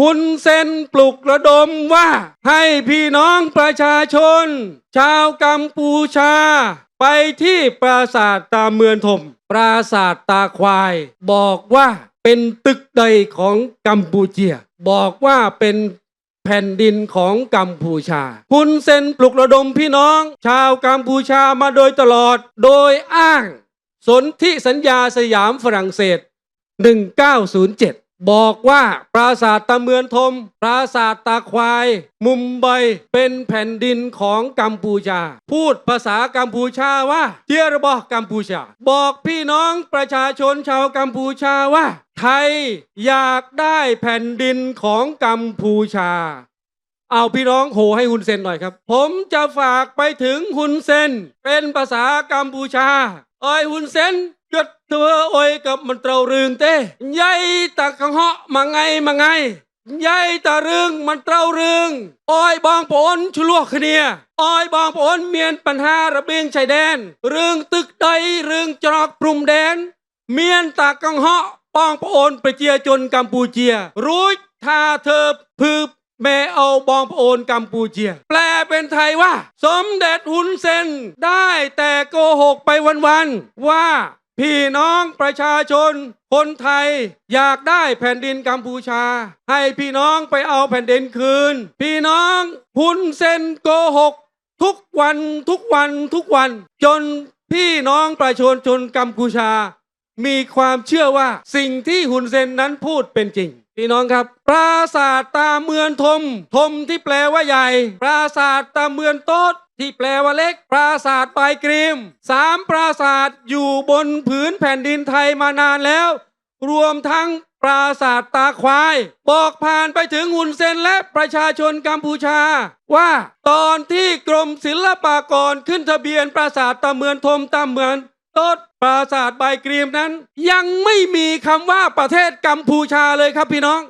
หุนเซนปลุกระดมว่า ให้พี่น้องประชาชน ชาวกัมพูชา ไปที่ปราสาทตาเมือนทมปราสาทตาควาย บอกว่าเป็นตึกใดของกัมพูเชีย บอกว่าเป็นแผ่นดินของกัมพูชาฮุนเซนปลุกระดมพี่น้อง ชาวกัมพูชามาโดยตลอด โดยอ้าง สนธิสัญญาสยามฝรั่งเศส 1907 บอกว่าปราสาทตะเมือนทม ปราสาทตาควาย มุมไบเป็นแผ่นดินของกัมพูชา พูดภาษากัมพูชาว่าเทียรบอกกัมพูชา บอกพี่น้องประชาชนชาวกัมพูชาว่า ไทยอยากได้แผ่นดินของกัมพูชา เอาพี่น้องโหให้ฮุนเซนหน่อยครับ ผมจะฝากไปถึงฮุนเซนเป็นภาษากัมพูชา เอ้ยฮุนเซน จดเธอโอยกับมันเตรารึงเต้ใหญ่ตะกังเหาะมาไงมาไงใหญ่ตะรึงมันเตรารึงอ้อยบองปอนชลวกคเนียอ้อยบองปอนเมียนปัญหาระเบียงชายแดน เรื่องตึกใดเรื่องจรอกปรุมแดน เมียนตากังเหาะปองปอนไปเจียจนกัมพูเจีย รู้ถ้าเธอพืบแม่เอาบองปอนกัมพูเจีย แปลเป็นไทยว่า สมเด็จหุนเซนได้แต่โกหกไปวันๆว่า พี่น้องประชาชน คนไทยอยากได้แผ่นดินกัมพูชา ให้พี่น้องไปเอาแผ่นดินคืน พี่น้องหุนเซนโกหก ทุกวันทุกวันทุกวัน จนพี่น้องประชาชนกัมพูชา มีความเชื่อว่าสิ่งที่หุนเซนนั้นพูดเป็นจริง พี่น้องครับ ปราสาทตาเมือนทม ทมที่แปลว่าใหญ่ ปราสาทตาเมือนโต๊ดที่แปลว่าเล็ก ปราสาทปลายกรีมสามปราสาทอยู่บนผืนแผ่นดินไทยมานานแล้ว รวมทั้งปราสาทตาควาย บอกผ่านไปถึงหุนเซนและประชาชนกัมพูชา ว่าตอนที่กรมศิลปากรขึ้นทะเบียนปราสาทตาเมือนทมตาเมือน ต้นปราสาทใบกรีมนั้น ยังไม่มีคำว่าประเทศกัมพูชาเลยครับพี่น้อง